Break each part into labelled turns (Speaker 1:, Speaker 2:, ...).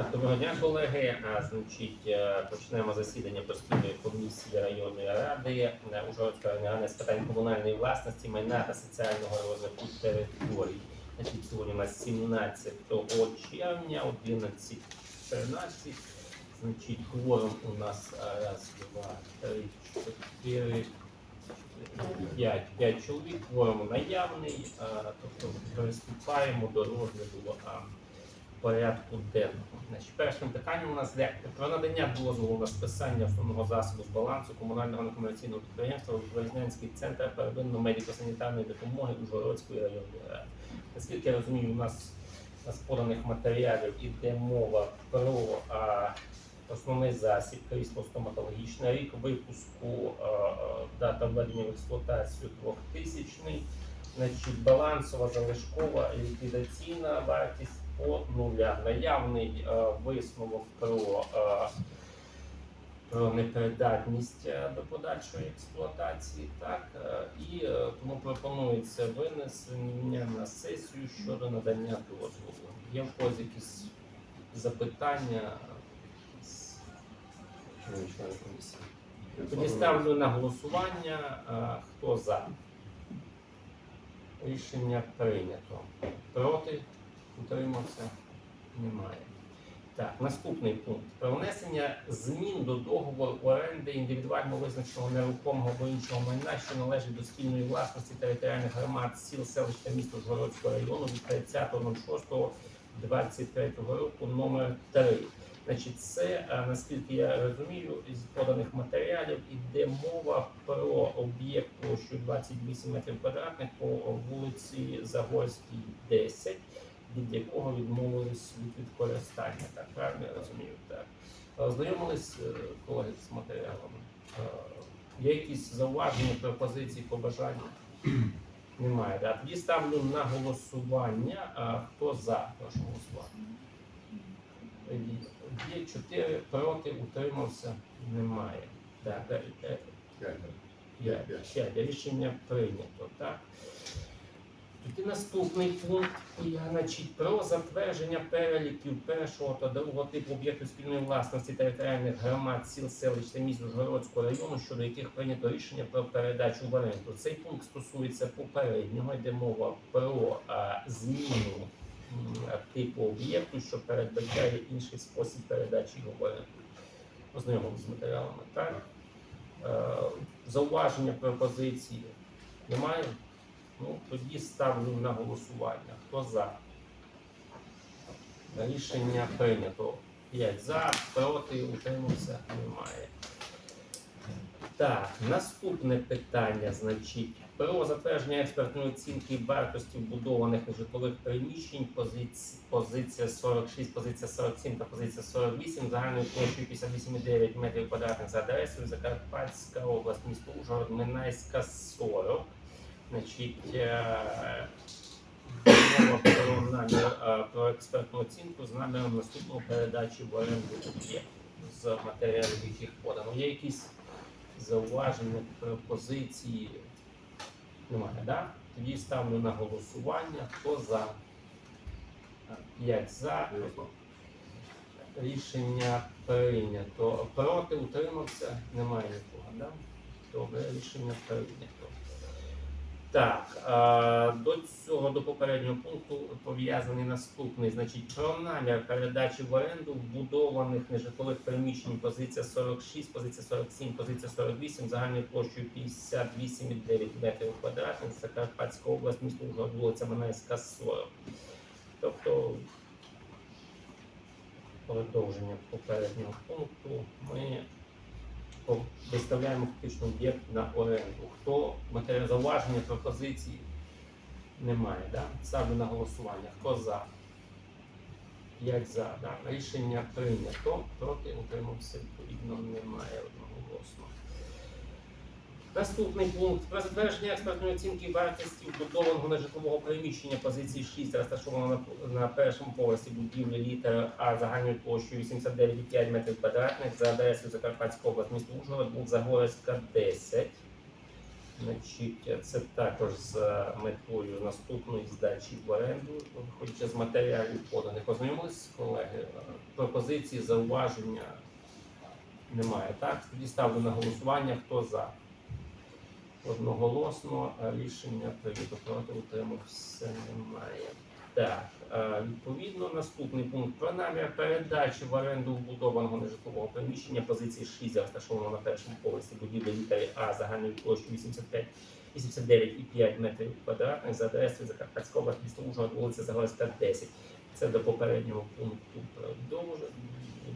Speaker 1: Так, Доброго дня, колеги. Значить, е, почнемо засідання постійної комісії районної ради е, Ужгородської районної з питань комунальної власності, майна та соціального розвитку територій. Значить, сьогодні у нас 17 червня, 11.13. Значить, кворум у нас раз, два, три, чотири, п'ять, п'ять чоловік, кворум наявний, тобто приступаємо до розгляду порядку денного. Значить, першим питанням у нас йде про надання дозволу на списання основного засобу з балансу комунального некомерційного підприємства Вознянський центр первинної медико-санітарної допомоги Ужгородської районної ради. Наскільки я розумію, у нас з поданих матеріалів іде мова про а, основний засіб крісло стоматологічне, рік випуску, а, дата введення в експлуатацію 2000 Значить, балансова, залишкова, ліквідаційна вартість по нулях. Наявний е, висновок про, е, про непридатність е, до подальшої експлуатації. Так, е, і е, тому пропонується винесення на сесію щодо надання дозволу. Є в когось якісь запитання? Тоді ставлю на голосування. Хто за? Рішення прийнято. Проти? Утримався? Немає. Так, наступний пункт. Про внесення змін до договору оренди індивідуально визначеного нерухомого або іншого майна, що належить до спільної власності територіальних громад сіл, селищ та міста Жгородського району від 30.06.23 року номер 3. Значить, це, е, наскільки я розумію, із поданих матеріалів іде мова про об'єкт площею 28 метрів квадратних по вулиці Загорській, 10, від якого відмовились від використання. Так, правильно я розумію? Так. Знайомились е, колеги з матеріалами. Е, Є якісь зауваження, пропозиції, побажання? Немає. Так. Тоді ставлю на голосування. Хто за? Прошу голосувати. Є чотири проти, утримався, немає. Так, е, е, п'ять. П'ять. Рішення прийнято. Так. Тоді наступний пункт значить, про затвердження переліків першого та другого типу об'єктів спільної власності територіальних громад сіл, селищ та міст Ужгородського району, щодо яких прийнято рішення про передачу в оренду. Цей пункт стосується попереднього, йде мова про а, зміну типу об'єкту, що передбачає інший спосіб передачі його в з матеріалами. Так? Е, Зауваження пропозиції немає? Ну, тоді ставлю на голосування. Хто за? Рішення прийнято. 5 за, проти, утримався, немає. Так, наступне питання, значить, про затвердження експертної оцінки вартості вбудованих житлових приміщень, позиці- позиція 46, позиція 47 та позиція 48, загальною площею 58,9 метрів квадратних за адресою Закарпатська область, місто Ужгород, Минайська 40. Значить, е, про намір е, про експертну оцінку з наміром наступного передачі в оренду з матеріалів, яких подано. Є якісь зауваження, пропозиції? Немає, так? Тоді ставлю на голосування. Хто за? П'ять за. Рішення прийнято. Проти утримався? Немає нікого, да? Добре, рішення прийнято. Так, е, до цього до попереднього пункту пов'язаний наступний. Значить, про намір передачі в оренду вбудованих нежитлових приміщень позиція 46, позиція 47, позиція 48, загальною площею 58,9 метрів квадратних, Закарпатська область, місто вулиця Манайська, 40. Тобто продовження попереднього пункту ми виставляємо фактично об'єкт на оренду. Хто матеріал зауваження, пропозиції немає, да? Ставлю на голосування. Хто за? П'ять за. Да? Рішення прийнято. Проти утримався відповідно немає одноголосно. Наступний пункт про затвердження експертної оцінки вартості вбудованого нежитлового приміщення позиції 6, розташованого на, на першому поверсі будівлі літера А загальною площею 89,5 метрів квадратних за адресою Закарпатська область, місто Ужгород, Загорська 10. Значить, це також з метою наступної здачі в оренду, виходячи з матеріалів поданих. Ознайомились колеги. Пропозиції, зауваження немає. Так, тоді ставлю на голосування. Хто за? Одноголосно рішення прийнято проти утримався немає. Так, е, відповідно, наступний пункт про намір передачі в оренду вбудованого нежитлового приміщення позиції 6 розташованого на першому поверсі будівлі літери А загальною площею 85 89,5 метрів квадратних за адресою Закарпатська область, місто вулиця Загорська, 10. Це до попереднього пункту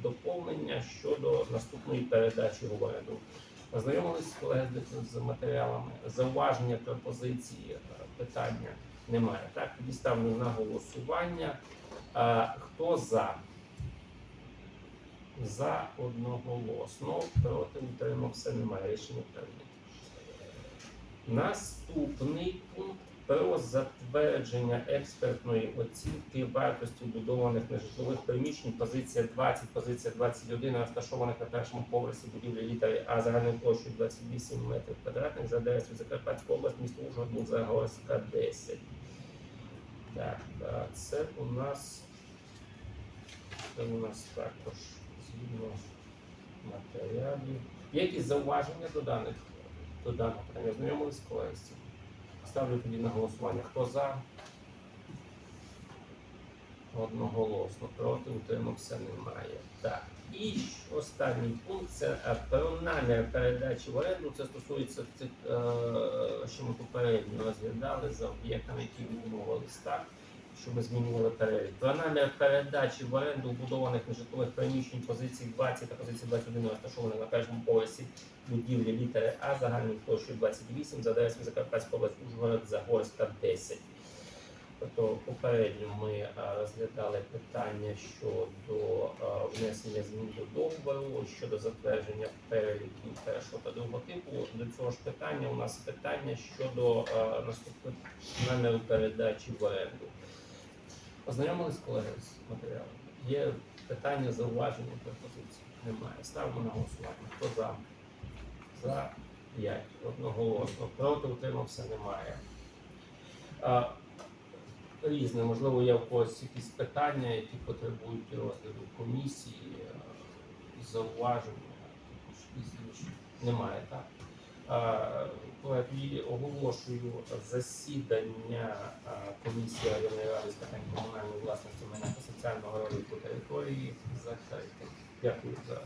Speaker 1: доповнення щодо наступної передачі в оренду. Ознайомились колеги з- матеріалами, зауваження, пропозиції, позиції питання немає. Так, тоді ставлю на голосування. А, хто за? За одноголосно, проти утримався немає. Рішення прийнято. Наступний пункт про затвердження експертної оцінки вартості будованих нежитлових приміщень. Позиція 20, позиція 21, розташованих на першому поверсі будівлі літери А загальною площею 28 метрів квадратних за адресою Закарпатська область, місто Ужгород, Загорська, 10. Так, це у нас це у нас також згідно матеріалів. Є якісь зауваження до даних до питання? Знайомились з цим? Ставлю тоді на голосування. Хто за? Одноголосно проти утримався немає. Так. І останній пункт це е, про намір передачі в оренду. Це стосується цих, е, що ми попередньо розглядали за об'єктами, які відмовились так, що ми змінювали перелік. Про намір передачі в оренду вбудованих нежитлових приміщень позицій 20 та позиції 21 розташованих на першому поверсі будівлі літери А загальною площею 28 за адресою Закарпатська область Ужгород Загорська 10. Тобто попередньо ми е, розглядали питання щодо е, внесення змін до договору, щодо затвердження переліків першого та другого типу. До цього ж питання у нас питання щодо е, наступних наміру передачі в оренду. Ознайомились колеги з матеріалом? Є питання, зауваження, пропозиції? Немає. Ставимо на голосування. Хто за? За 5. Одноголосно. Проти утримався немає. А, різне, можливо, є в когось якісь питання, які потребують розгляду комісії, зауваження. Немає, так? Колеги, оголошую засідання а, комісії районної ради з питань комунальної власності майна та соціального розвитку території закритим. Дякую за.